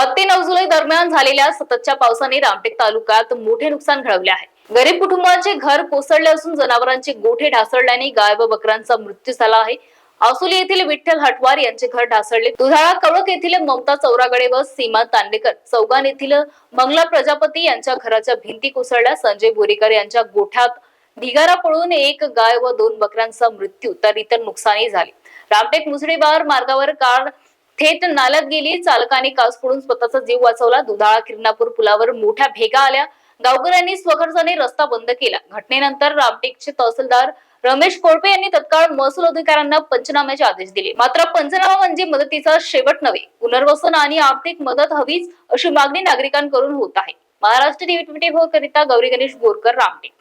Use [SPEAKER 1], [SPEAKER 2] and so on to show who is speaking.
[SPEAKER 1] दरम्यान झालेल्या सततच्या पावसाने रामटेक तालुक्यात मोठे नुकसान घडवले आहे. गरीब कुटुंबांचे घर कोसळले असून जनावरांचे गोठे ढासळल्याने गाय व बकरांचा मृत्यू झाला आहे. आसुली येथील विठ्ठल हटवार यांचे घर ढासळले. दुधाळा कवळक येथील ममता चौरागडे व सीमा तांडेकर चौगान येथील मंगला प्रजापती यांच्या घराच्या भिंती कोसळल्या. संजय बोरीकर यांच्या गोठ्यात ढिगारा पळून एक गाय व दोन बकऱ्यांचा मृत्यू तर इतर नुकसानही झाले. रामटेक मुसळीबार मार्गावर कार थेट नाल्यात गेली चालकाने कास पडून स्वतःचा जीव वाचवला दुधाळा किरणापूर पुलावर मोठ्या भेगा आल्या. गावकऱ्यांनी स्वखर्चाने रस्ता बंद केला. घटनेनंतर रामटेकचे तहसीलदार रमेश कोळपे यांनी तत्काळ महसूल अधिकाऱ्यांना पंचनाम्याचे आदेश दिले. मात्र पंचनामा म्हणजे मदतीचा शेवट नव्हे. पुनर्वसन आणि आर्थिक मदत हवीच अशी मागणी नागरिकांकडून होत आहे. महाराष्ट्र टीव्ही ट्वेंटी फोर करिता गौरी गणेश बोरकर रामटेक.